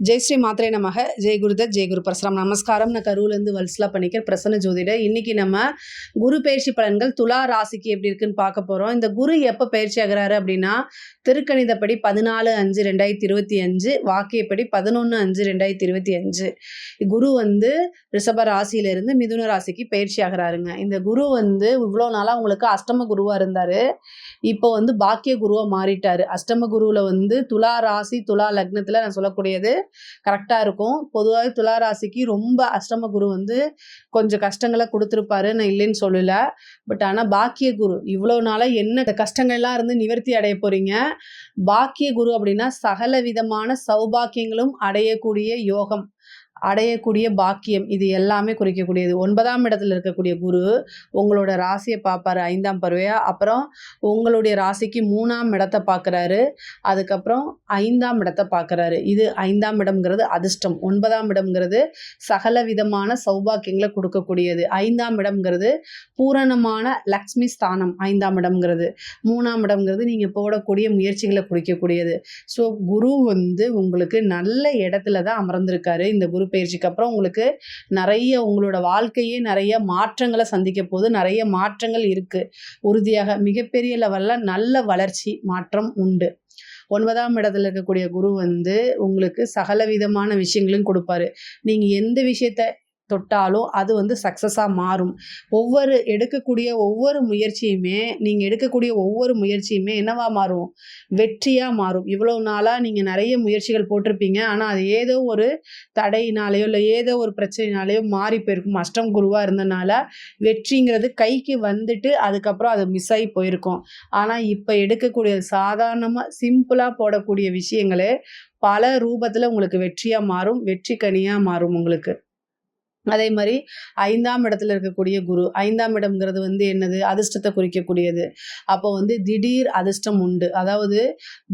ஜெய் ஸ்ரீ மாத்திரை நமக. ஜெய் குருதத் ஜெய் குரு பரசுராம். நமஸ்காரம். நான் கருவிலேருந்து வல்ஸ்லா பண்ணிக்கிறேன் பிரசன்ன ஜோதிட. இன்னைக்கு நம்ம குரு பயிற்சி பலன்கள் துலா ராசிக்கு எப்படி இருக்குன்னு பார்க்க போகிறோம் இந்த குரு எப்போ பயிற்சி ஆகுறாரு அப்படின்னா திருக்கணிதப்படி பதினாலு அஞ்சு ரெண்டாயிரத்தி இருபத்தி அஞ்சு வாக்கியப்படி பதினொன்று அஞ்சு ரெண்டாயிரத்தி இருபத்தி அஞ்சு. குரு வந்து ரிஷப ராசியிலிருந்து மிதுன ராசிக்கு பயிற்சி ஆகிறாருங்க. இந்த குரு வந்து இவ்வளோ நாளாக உங்களுக்கு அஷ்டம குருவாக இருந்தார். இப்போ வந்து பாக்கிய குருவாக மாறிட்டார். அஷ்டம குருவில் வந்து துலா ராசி துலா லக்னத்தில் நான் சொல்லக்கூடியது கரெக்டாக இருக்கும். பொதுவாக துளாராசிக்கு ரொம்ப அஷ்டம குரு வந்து கொஞ்சம் கஷ்டங்களை கொடுத்துருப்பாரு. நான் இல்லைன்னு சொல்லல. பட் ஆனால் பாக்கிய குரு இவ்வளோ நாளாக என்ன கஷ்டங்கள்லாம் இருந்து நிவர்த்தி அடைய போகிறீங்க பாக்கிய குரு அப்படின்னா சகல விதமான சௌபாக்கியங்களும் அடையக்கூடிய யோகம். அடையக்கூடிய பாக்கியம் இது எல்லாமே குறிக்கக்கூடியது. ஒன்பதாம் இடத்துல இருக்கக்கூடிய குரு உங்களோட ராசியை பார்ப்பாரு ஐந்தாம் பருவையா? அப்புறம் உங்களுடைய ராசிக்கு மூணாம் இடத்தை பார்க்குறாரு அதுக்கப்புறம் ஐந்தாம் இடத்தை பார்க்குறாரு. இது ஐந்தாம் இடம்ங்கிறது அதிர்ஷ்டம். ஒன்பதாம் இடம்ங்கிறது சகல விதமான சௌபாக்கியங்களை கொடுக்கக்கூடியது. ஐந்தாம் இடம்ங்கிறது பூரணமான லக்ஷ்மி ஸ்தானம் ஐந்தாம் இடம்ங்கிறது. மூணாம் இடம்ங்கிறது நீங்கள் போடக்கூடிய முயற்சிகளை குறிக்கக்கூடியது. ஸோ குரு வந்து உங்களுக்கு நல்ல இடத்துல தான் அமர்ந்திருக்காரு. இந்த குரு பயிற்சிக்கு அப்புறம் உங்களுக்கு நிறைய உங்களோட வாழ்க்கையே நிறைய மாற்றங்களை சந்திக்க போது நிறைய மாற்றங்கள் இருக்குது உறுதியாக மிகப்பெரிய லெவலில் நல்ல வளர்ச்சி மாற்றம் உண்டு. ஒன்பதாம் இடத்துல இருக்கக்கூடிய குரு வந்து உங்களுக்கு சகல விதமான விஷயங்களையும் கொடுப்பாரு. நீங்கள் எந்த விஷயத்த தொட்டாலும் அது வந்து சக்ஸஸாக மாறும். ஒவ்வொரு எடுக்கக்கூடிய ஒவ்வொரு முயற்சியுமே நீங்கள் எடுக்கக்கூடிய ஒவ்வொரு முயற்சியுமே என்னவா மாறும்? வெற்றியாக மாறும். இவ்வளோ நாளாக நீங்கள் நிறைய முயற்சிகள் போட்டிருப்பீங்க. ஆனால் அது ஏதோ ஒரு தடையினாலேயோ இல்லை ஏதோ ஒரு பிரச்சனைனாலேயோ மாறி போயிருக்கும். அஷ்டம் குருவாக இருந்தனால வெற்றிங்கிறது கைக்கு வந்துட்டு அதுக்கப்புறம் அது மிஸ் ஆகி போயிருக்கும். ஆனால் இப்போ எடுக்கக்கூடிய சாதாரணமாக சிம்பிளாக போடக்கூடிய விஷயங்களே பல ரூபத்தில் உங்களுக்கு வெற்றியாக மாறும். வெற்றி கனியாக மாறும் உங்களுக்கு. அதே மாதிரி ஐந்தாம் இடத்துல இருக்கக்கூடிய குரு ஐந்தாம் இடம்ங்கிறது வந்து என்னது? அதிர்ஷ்டத்தை குறிக்கக்கூடியது. அப்போ வந்து திடீர் அதிர்ஷ்டம் உண்டு. அதாவது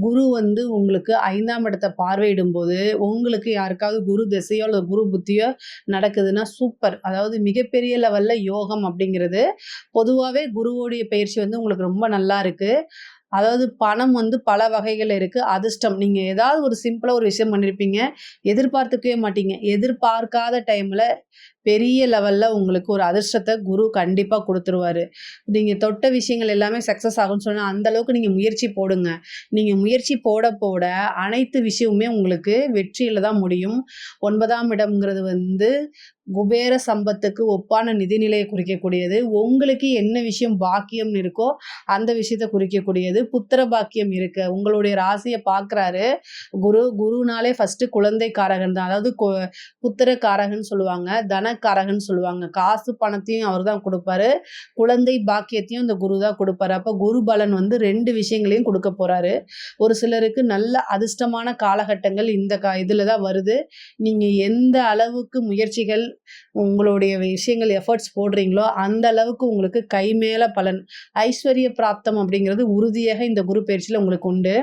குரு வந்து உங்களுக்கு ஐந்தாம் இடத்தை பார்வையிடும் போது உங்களுக்கு யாருக்காவது குரு திசையோ அல்லது குரு புத்தியோ நடக்குதுன்னா சூப்பர் அதாவது மிகப்பெரிய லெவலில் யோகம் அப்படிங்கிறது பொதுவாகவே குருவோடைய பயிற்சி வந்து உங்களுக்கு ரொம்ப நல்லா இருக்குது அதாவது பணம் வந்து பல வகைகள் இருக்குது அதிர்ஷ்டம். நீங்கள் ஏதாவது ஒரு சிம்பிளாக ஒரு விஷயம் பண்ணியிருப்பீங்க எதிர்பார்த்துக்கவே மாட்டீங்க. எதிர்பார்க்காத டைமில் பெரிய லெவலில் உங்களுக்கு ஒரு அதிர்ஷ்டத்தை குரு கண்டிப்பாக கொடுத்துருவாரு. நீங்கள் தொட்ட விஷயங்கள் எல்லாமே சக்ஸஸ் ஆகும்னு சொன்னால் அந்தளவுக்கு நீங்கள் முயற்சி போடுங்க. நீங்கள் முயற்சி போட போட அனைத்து விஷயமுமே உங்களுக்கு வெற்றியில் தான் முடியும். ஒன்பதாம் இடம்ங்கிறது வந்து குபேர சம்பத்துக்கு ஒப்பான நிதிநிலையை குறிக்கக்கூடியது. உங்களுக்கு என்ன விஷயம் பாக்கியம் இருக்கோ அந்த விஷயத்தை குறிக்கக்கூடியது. புத்திர பாக்கியம் இருக்கு. உங்களுடைய ராசியை பார்க்குறாரு. குரு குருனாலே ஃபர்ஸ்ட் குழந்தை காரகன் தான். அதாவது புத்திர காரகன் சொல்லுவாங்க. தன பணக்காரகன்னு சொல்லுவாங்க. காசு பணத்தையும் அவர் தான் கொடுப்பாரு. குழந்தை பாக்கியத்தையும் இந்த குரு தான் கொடுப்பாரு. அப்போ குரு பலன் வந்து ரெண்டு விஷயங்களையும் கொடுக்க போறாரு. ஒரு சிலருக்கு நல்ல அதிர்ஷ்டமான காலகட்டங்கள் இந்த கா இதில் தான் வருது. நீங்கள் எந்த அளவுக்கு முயற்சிகள் உங்களுடைய விஷயங்கள் எஃபர்ட்ஸ் போடுறீங்களோ அந்த அளவுக்கு உங்களுக்கு கை மேலே பலன் ஐஸ்வர்ய பிராப்தம் அப்படிங்கிறது உறுதியாக இந்த குரு பயிற்சியில் உங்களுக்கு உண்டு.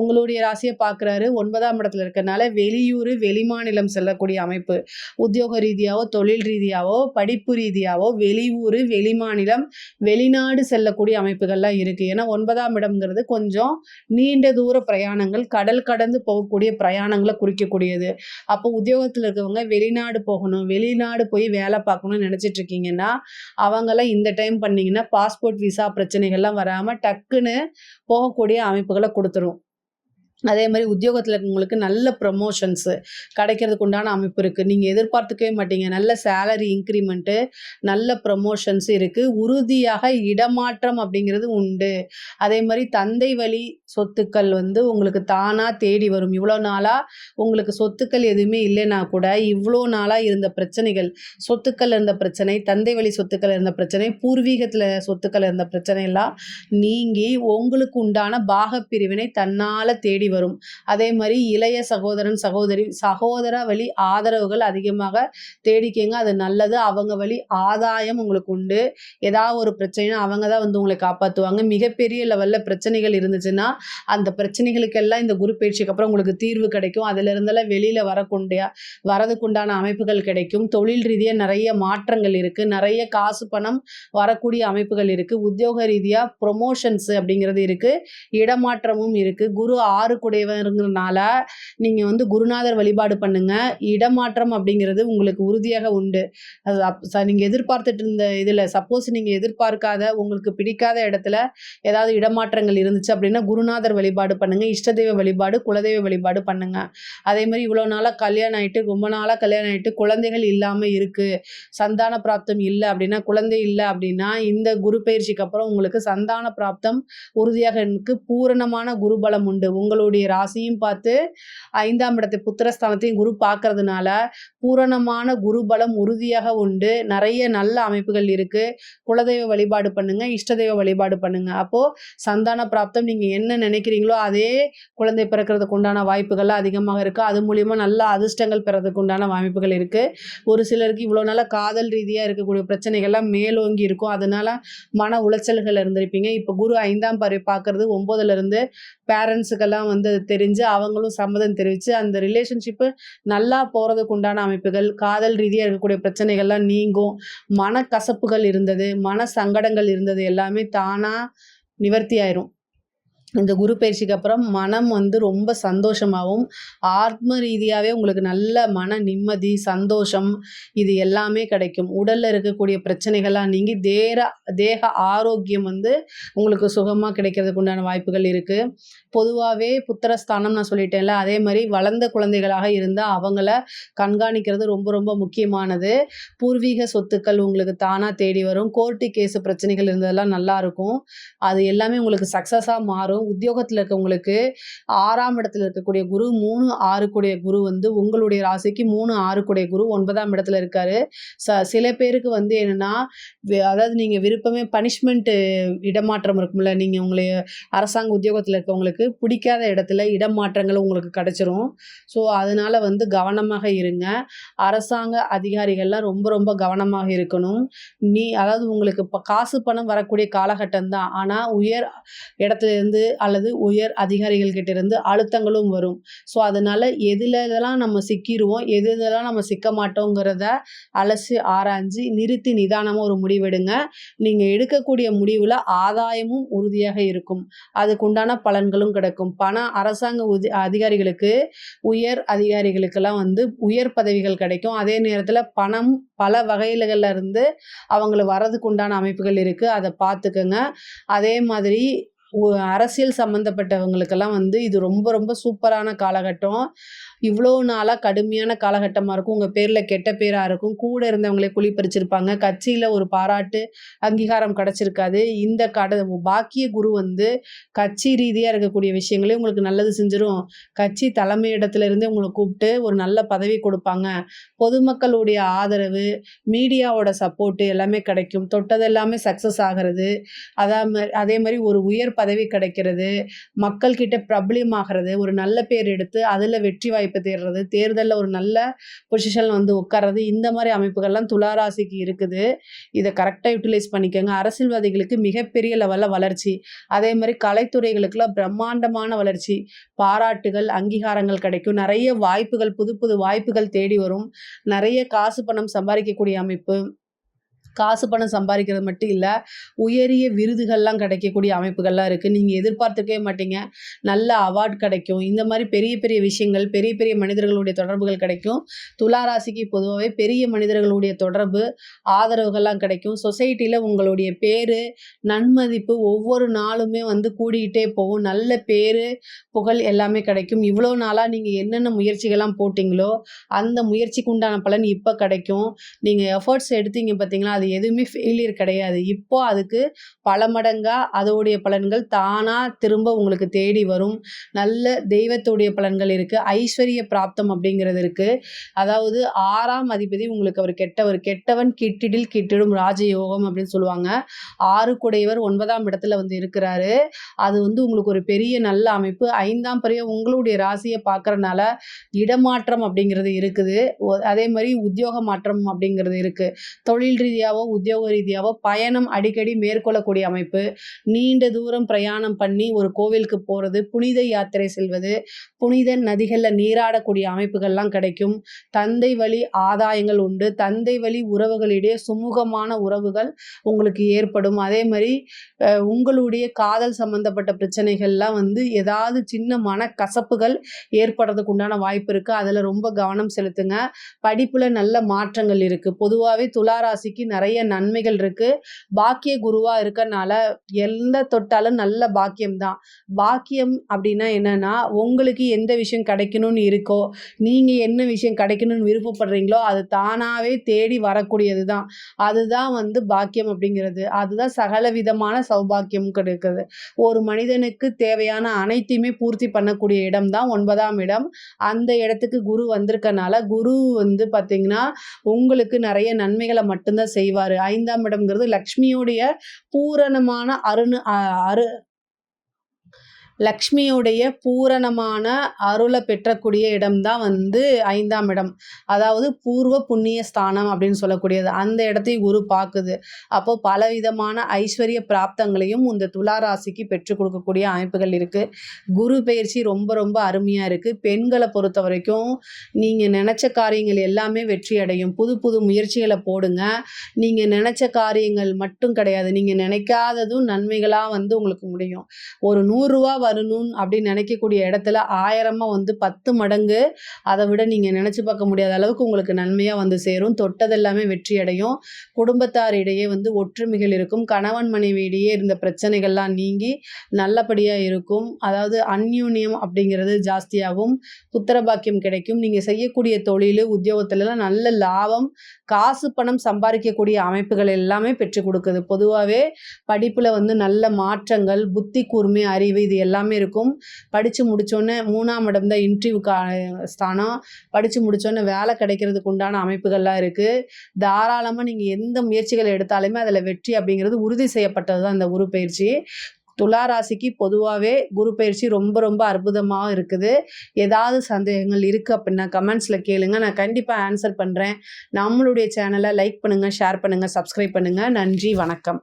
உங்களுடைய ராசியை பார்க்குறாரு ஒன்பதாம் இடத்துல இருக்கிறனால வெளியூர் வெளிமாநிலம் செல்லக்கூடிய அமைப்பு. உத்தியோக ரீதியாகவோ தொழில் ரீதியாகவோ படிப்பு ரீதியாகவோ வெளியூர் வெளிமாநிலம் வெளிநாடு செல்லக்கூடிய அமைப்புகள்லாம் இருக்குது ஏன்னா ஒன்பதாம் இடம்ங்கிறது கொஞ்சம் நீண்ட தூர பிரயாணங்கள் கடல் கடந்து போகக்கூடிய பிரயாணங்களை குறிக்கக்கூடியது. அப்போ உத்தியோகத்தில் இருக்கவங்க வெளிநாடு போகணும் வெளிநாடு போய் வேலை பார்க்கணும்னு நினச்சிட்டு இருக்கீங்கன்னா அவங்களாம் இந்த டைம் பண்ணிங்கன்னா பாஸ்போர்ட் விசா பிரச்சனைகள்லாம் வராமல் டக்குன்னு போகக்கூடிய அமைப்புகளை கொடுத்துரும். அதே மாதிரி உத்தியோகத்தில் இருக்கவங்களுக்கு நல்ல ப்ரமோஷன்ஸு கிடைக்கிறதுக்கு உண்டான அமைப்பு இருக்குது நீங்கள் எதிர்பார்த்துக்கவே மாட்டீங்க. நல்ல சேலரி இன்க்ரிமெண்ட்டு நல்ல ப்ரமோஷன்ஸ் இருக்குது உறுதியாக இடமாற்றம் அப்படிங்கிறது உண்டு. அதே மாதிரி தந்தை வழி சொத்துக்கள் வந்து உங்களுக்கு தானாக தேடி வரும். இவ்வளோ நாளாக உங்களுக்கு சொத்துக்கள் எதுவுமே இல்லைன்னா கூட இவ்வளோ நாளாக இருந்த பிரச்சனைகள் சொத்துக்கள் இருந்த பிரச்சனை தந்தை வழி சொத்துக்கள் இருந்த பிரச்சனை பூர்வீகத்தில் சொத்துக்கள் இருந்த பிரச்சனை எல்லாம் நீங்கி உங்களுக்கு உண்டான பாகப்பிரிவினை தன்னால் தேடி வரும். அதே மாதிரி இளைய சகோதரன் சகோதரி சகோதர வழி ஆதரவுகள் அதிகமாக தேடிக்கங்க. அது நல்லது. அவங்க வழி ஆதாயம் உங்களுக்கு உண்டு. ஏதாவது ஒரு பிரச்சனைனா அவங்க தான் வந்து உங்களை காப்பாற்றுவாங்க மிகப்பெரிய லெவலில் பிரச்சனைகள் இருந்துச்சுன்னா அந்த பிரச்சனைகளுக்கெல்லாம் இந்த குரு பயிற்சிக்கு அப்புறம் உங்களுக்கு தீர்வு கிடைக்கும். அதிலிருந்தெல்லாம் வெளியில் வரக்கூடிய வரதுக்குண்டான அமைப்புகள் கிடைக்கும். தொழில் ரீதியாக நிறைய மாற்றங்கள் இருக்குது நிறைய காசு பணம் வரக்கூடிய அமைப்புகள் இருக்குது உத்தியோக ரீதியாக ப்ரொமோஷன்ஸ் அப்படிங்கிறது இருக்குது இடமாற்றமும் இருக்குது குரு ஆறு குடையவருங்கிறனால நீங்கள் வந்து குருநாதர் வழிபாடு பண்ணுங்கள் இடமாற்றம் அப்படிங்கிறது உங்களுக்கு உறுதியாக உண்டு. அது அப் நீங்கள் எதிர்பார்த்துட்டு இருந்த இதில் சப்போஸ் நீங்கள் எதிர்பார்க்காத உங்களுக்கு பிடிக்காத இடத்துல ஏதாவது இடமாற்றங்கள் இருந்துச்சு அப்படின்னா குருநாதர் வழிபாடு பண்ணுங்க. இஷ்டதெய்வ வழிபாடு குலதெய்வ வழிபாடு பண்ணுங்கள் அதே மாதிரி இவ்வளோ நாளாக கல்யாணம் ஆகிட்டு ரொம்ப நாளாக கல்யாணம் ஆயிட்டு குழந்தைகள் இல்லாமல் இருக்குது சந்தான பிராப்தம் இல்லை அப்படின்னா குழந்தை இல்லை அப்படின்னா இந்த குரு பயிற்சிக்கு அப்புறம் உங்களுக்கு சந்தான பிராப்தம் உறுதியாக இருக்கு பூரணமான குரு பலம் உண்டு உங்களுடைய ராசியும் பார்த்து ஐந்தாம் இடத்தை புத்திரஸ்தானத்தையும் குரு பார்க்கறதுனால பூரணமான குரு பலம் உறுதியாக உண்டு. நிறைய நல்ல அமைப்புகள் இருக்கு. குலதெய்வ வழிபாடு பண்ணுங்க இஷ்டதெய்வ வழிபாடு பண்ணுங்க. அப்போ சந்தான பிராப்தம் நீங்க என்ன நினைக்கிறீங்களோ அதே குழந்தை பிறக்கிறதுக்கு உண்டான வாய்ப்புகள் அதிகமாக இருக்கு. அது மூலியமா நல்ல அதிர்ஷ்டங்கள் பெறதுக்கு உண்டான வாய்ப்புகள் இருக்கு. ஒரு சிலருக்கு இவ்வளோ நல்ல காதல் ரீதியாக இருக்கக்கூடிய பிரச்சனைகள்லாம் மேலோங்கி இருக்கும். அதனால மன உளைச்சல்கள் இருந்திருப்பீங்க. இப்போ குரு ஐந்தாம் பார்வை பார்க்கறது ஒம்போதுல இருந்து பேரண்ட்ஸுக்கெல்லாம் வந்து அது தெரிஞ்சு அவங்களும் சம்மதம் தெரிவித்து அந்த ரிலேஷன்ஷிப்பு நல்லா போகிறதுக்கு உண்டான அமைப்புகள் காதல் ரீதியாக இருக்கக்கூடிய பிரச்சனைகள்லாம் நீங்கும். மனக்கசப்புகள் இருந்தது மன சங்கடங்கள் இருந்தது எல்லாமே தானாக நிவர்த்தி ஆயிரும். இந்த குரு பயிற்சிக்கு அப்புறம் மனம் வந்து ரொம்ப சந்தோஷமாகவும் ஆத்ம ரீதியாகவே உங்களுக்கு நல்ல மன நிம்மதி சந்தோஷம் இது எல்லாமே கிடைக்கும். உடலில் இருக்கக்கூடிய பிரச்சனைகள்லாம் நீங்கி தேர தேக ஆரோக்கியம் வந்து உங்களுக்கு சுகமாக கிடைக்கிறதுக்கு உண்டான வாய்ப்புகள் இருக்குது பொதுவாகவே புத்திரஸ்தானம் நான் சொல்லிட்டேன்ல அதே மாதிரி வளர்ந்த குழந்தைகளாக இருந்தால் அவங்கள கண்காணிக்கிறது ரொம்ப ரொம்ப முக்கியமானது. பூர்வீக சொத்துக்கள் உங்களுக்கு தானாக தேடி வரும். கோர்ட்டு கேஸு பிரச்சனைகள் இருந்ததெல்லாம் நல்லாயிருக்கும் அது எல்லாமே உங்களுக்கு சக்ஸஸாக மாறும். உத்தியோகத்தில் இருக்கவங்களுக்கு ஆறாம் இடத்துல இருக்கக்கூடிய குரு மூணு ஆறு கூடிய குரு வந்து உங்களுடைய ராசிக்கு மூணு ஆறு கூடிய குரு ஒன்பதாம் இடத்துல இருக்காரு. ச சில பேருக்கு வந்து என்னென்னா அதாவது நீங்கள் விருப்பமே பனிஷ்மெண்ட்டு இடமாற்றம் இருக்கும்ல. நீங்கள் உங்களை அரசாங்க உத்தியோகத்தில் இருக்கவங்களுக்கு பிடிக்காத இடத்துல இடமாற்றங்கள் உங்களுக்கு கிடச்சிரும். ஸோ அதனால் வந்து கவனமாக இருங்க. அரசாங்க அதிகாரிகள்லாம் ரொம்ப ரொம்ப கவனமாக இருக்கணும். நீ அதாவது உங்களுக்கு இப்போ காசு பணம் வரக்கூடிய காலகட்டம் தான் ஆனால் உயர் இடத்துல இருந்து அல்லது உயர் அதிகாரிகள் கிட்ட இருந்து அழுத்தங்களும் வரும். ஸோ அதனால எதுல இதெல்லாம் நம்ம சிக்கிடுவோம் எது இதெல்லாம் நம்ம சிக்க மாட்டோங்கிறத அலசி ஆராய்ஞ்சு நிறுத்தி நிதானமாக ஒரு முடிவெடுங்க. நீங்கள் எடுக்கக்கூடிய முடிவில் ஆதாயமும் உறுதியாக இருக்கும். அதுக்குண்டான பலன்களும் கிடைக்கும். பண அரசாங்க உதி அதிகாரிகளுக்கு உயர் அதிகாரிகளுக்கெல்லாம் வந்து உயர் பதவிகள் கிடைக்கும். அதே நேரத்தில் பணம் பல வகையில இருந்து அவங்களை வர்றதுக்கு உண்டான அமைப்புகள் இருக்குது அதை பார்த்துக்கோங்க அதே மாதிரி அரசியல் சம்மந்தப்பட்டவங்களுக்கெல்லாம் வந்து இது ரொம்ப ரொம்ப சூப்பரான காலகட்டம். இவ்வளோ நாளாக கடுமையான காலகட்டமாக இருக்கும். உங்கள் பேரில் கெட்ட பேராக இருக்கும். கூட இருந்தவங்களே குழி பறிச்சிருப்பாங்க. கட்சியில் ஒரு பாராட்டு அங்கீகாரம் கிடச்சிருக்காது. இந்த கட பாக்கிய குரு வந்து கட்சி ரீதியாக இருக்கக்கூடிய விஷயங்களே உங்களுக்கு நல்லது செஞ்சிடும் கட்சி தலைமையிடத்துலேருந்தே உங்களை கூப்பிட்டு ஒரு நல்ல பதவி கொடுப்பாங்க. பொதுமக்களுடைய ஆதரவு மீடியாவோட சப்போர்ட்டு எல்லாமே கிடைக்கும். தொட்டது எல்லாமே சக்ஸஸ் ஆகிறது. அதே மாதிரி அதே மாதிரி ஒரு உயர் பதவி கிடைக்கிறது மக்கள்கிட்ட பிரபலியம் ஆகிறது ஒரு நல்ல பேர் எடுத்து அதில் வெற்றி வாய்ப்பு தேடுறது தேர்தலில் ஒரு நல்ல பொசிஷன் வந்து உட்கார்றது இந்த மாதிரி அமைப்புகள்லாம் துளாராசிக்கு இருக்குது. இதை கரெக்டாக யூட்டிலைஸ் பண்ணிக்கோங்க. அரசியல்வாதிகளுக்கு மிகப்பெரிய லெவலில் வளர்ச்சி. அதே மாதிரி கலைத்துறைகளுக்கெல்லாம் பிரம்மாண்டமான வளர்ச்சி. பாராட்டுகள் அங்கீகாரங்கள் கிடைக்கும். நிறைய வாய்ப்புகள் புது புது வாய்ப்புகள் தேடி வரும். நிறைய காசு பணம் சம்பாதிக்கக்கூடிய அமைப்பு. காசு பணம் சம்பாதிக்கிறது மட்டும் இல்லை உயரிய விருதுகள்லாம் கிடைக்கக்கூடிய அமைப்புகள்லாம் இருக்குது நீங்கள் எதிர்பார்த்துக்கவே மாட்டீங்க. நல்ல அவார்ட் கிடைக்கும். இந்த மாதிரி பெரிய பெரிய விஷயங்கள் பெரிய பெரிய மனிதர்களுடைய தொடர்புகள் கிடைக்கும். துலா ராசிக்கு பொதுவாகவே பெரிய மனிதர்களுடைய தொடர்பு ஆதரவுகள்லாம் கிடைக்கும். சொசைட்டியில் உங்களுடைய பேர் நன்மதிப்பு ஒவ்வொரு நாளுமே வந்து கூடிக்கிட்டே போகும். நல்ல பேர் புகழ் எல்லாமே கிடைக்கும். இவ்வளோ நாளாக நீங்கள் என்னென்ன முயற்சிகள்லாம் போட்டிங்களோ அந்த முயற்சிக்கு உண்டான பலன் இப்போ கிடைக்கும். நீங்கள் எஃபர்ட்ஸ் எடுத்தீங்க பார்த்தீங்களா அது எதுவுமே ஃபெயிலியர் கிடையாது. இப்போ அதுக்கு பல மடங்காக அதோடைய பலன்கள் தானாக திரும்ப உங்களுக்கு தேடி வரும். நல்ல தெய்வத்துடைய பலன்கள் இருக்குது ஐஸ்வர்ய பிராப்தம் அப்படிங்கிறது இருக்குது அதாவது ஆறாம் அதிபதி உங்களுக்கு அவர் கெட்டவர். கெட்டவன் கிட்டிடில் கிட்டிடும் ராஜயோகம் அப்படின்னு சொல்லுவாங்க. ஆறு குடையவர் ஒன்பதாம் இடத்துல வந்து இருக்கிறாரு. அது வந்து உங்களுக்கு ஒரு பெரிய நல்ல அமைப்பு. ஐந்தாம் பிறைய உங்களுடைய ராசியை பார்க்கறனால இடமாற்றம் அப்படிங்கிறது இருக்குது. அதே மாதிரி உத்தியோக மாற்றம் அப்படிங்கிறது இருக்குது தொழில் ரீதியாக ரீதியாவோ, உத்தியோக ரீதியாவோ பயணம் அடிக்கடி மேற்கொள்ளக்கூடிய அமைப்பு. நீண்ட தூரம் பிரயாணம் பண்ணி ஒரு கோவிலுக்கு போகிறது புனித யாத்திரை செல்வது, புனித நதிகளில் நீராடக்கூடிய அமைப்புகள்லாம் கிடைக்கும். தந்தை வழி ஆதாயங்கள் உண்டு. தந்தை வழி உறவுகளிடையே சுமூகமான உறவுகள் உங்களுக்கு ஏற்படும். அதே மாதிரி உங்களுடைய காதல் சம்மந்தப்பட்ட பிரச்சனைகள்லாம் வந்து ஏதாவது சின்ன மனக்கசப்புகள் ஏற்படுறதுக்கு உண்டான வாய்ப்பு இருக்குது அதில் ரொம்ப கவனம் செலுத்துங்க. படிப்பில் நல்ல மாற்றங்கள் இருக்குது பொதுவாகவே துளாராசிக்கு நிறைய நிறைய நன்மைகள் இருக்கு. பாக்கிய குருவா இருக்கனால எந்த தொட்டாலும் நல்ல பாக்கியம் தான். பாக்கியம் அப்படின்னா என்னன்னா, உங்களுக்கு எந்த விஷயம் கிடைக்கணும்னு இருக்கோ, நீங்க என்ன விஷயம் கிடைக்கணும்னு விருப்பப்படுறீங்களோ, அது தானாவே தேடி வரக்கூடியது தான். அதுதான் வந்து பாக்கியம் அப்படிங்கிறது அதுதான் சகல விதமான சௌபாக்கியம் கிடைக்குது. ஒரு மனிதனுக்கு தேவையான அனைத்தையுமே பூர்த்தி பண்ணக்கூடிய இடம் தான் ஒன்பதாம் இடம். அந்த இடத்துக்கு குரு வந்திருக்கனால, குரு வந்து பார்த்தீங்கன்னா, உங்களுக்கு நிறைய நன்மைகளை மட்டும்தான் தான் செய்வார். ஐந்தாம் இடம்ங்கிறது லக்ஷ்மியுடைய பூரணமான அருணு அ அரு லக்ஷ்மியுடைய பூரணமான அருளை பெற்றக்கூடிய இடம்தான் வந்து ஐந்தாம் இடம். அதாவது பூர்வ புண்ணிய ஸ்தானம் அப்படின்னு சொல்லக்கூடியது. அந்த இடத்தையும் குரு பார்க்குது அப்போ பலவிதமான ஐஸ்வர்ய பிராப்தங்களையும் இந்த துலா ராசிக்கு பெற்றுக் கொடுக்கக்கூடிய அமைப்புகள் இருக்கு. குரு பயிற்சி ரொம்ப ரொம்ப அருமையா இருக்கு. பொறுத்த வரைக்கும் நீங்க நினச்ச காரியங்கள் எல்லாமே வெற்றி அடையும். புது புது முயற்சிகளை போடுங்க. நீங்க நினச்ச காரியங்கள் மட்டும் கிடையாது. நீங்க நினைக்காததும் நன்மைகளாக வந்து உங்களுக்கு முடியும். ஒரு நூறுரூவா வரணும் அப்படின்னு நினைக்கக்கூடிய இடத்துல ஆயிரமாக வந்து 10 மடங்கு அதை விட நீங்கள் நினச்சி பார்க்க முடியாத அளவுக்கு உங்களுக்கு நன்மையாக வந்து சேரும். தொட்டதெல்லாமே வெற்றி அடையும். குடும்பத்தாரிடையே வந்து ஒற்றுமைகள் இருக்கும். கணவன் மனைவி இடையே இருந்த பிரச்சனைகள்லாம் நீங்கி நல்லபடியாக இருக்கும். அதாவது அந்யூன்யம் அப்படிங்கிறது ஜாஸ்தியாகும். புத்திர பாக்கியம் கிடைக்கும். நீங்கள் செய்யக்கூடிய தொழில் உத்தியோகத்துலலாம் நல்ல லாபம், காசு பணம் சம்பாதிக்கக்கூடிய அமைப்புகள் எல்லாமே பெற்றுக் கொடுக்குது பொதுவாகவே படிப்பில் வந்து நல்ல மாற்றங்கள், புத்தி கூர்மை, அறிவு இது எல்லாம் இருக்கும். படித்து முடிச்சோனே 3ஆம் இடம் தான் இன்டர்வியூக்கான ஸ்தானம். படித்து முடித்தோன்னே வேலை கிடைக்கிறதுக்கு உண்டான அமைப்புகள்லாம் இருக்குது தாராளமாக நீங்கள் எந்த முயற்சிகள் எடுத்தாலுமே அதில் வெற்றி அப்படிங்கிறது உறுதி செய்யப்பட்டது தான் இந்த குரு பெயர்ச்சி. துலா ராசிக்கு பொதுவாகவே குரு பயிற்சி ரொம்ப ரொம்ப அற்புதமாக இருக்குது. ஏதாவது சந்தேகங்கள் இருக்குது அப்படின்னா கமெண்ட்ஸில் கேளுங்க. நான் கண்டிப்பாக ஆன்சர் பண்ணுறேன் நம்மளுடைய சேனலை லைக் பண்ணுங்கள் ஷேர் பண்ணுங்கள் சப்ஸ்கிரைப் பண்ணுங்கள் நன்றி, வணக்கம்.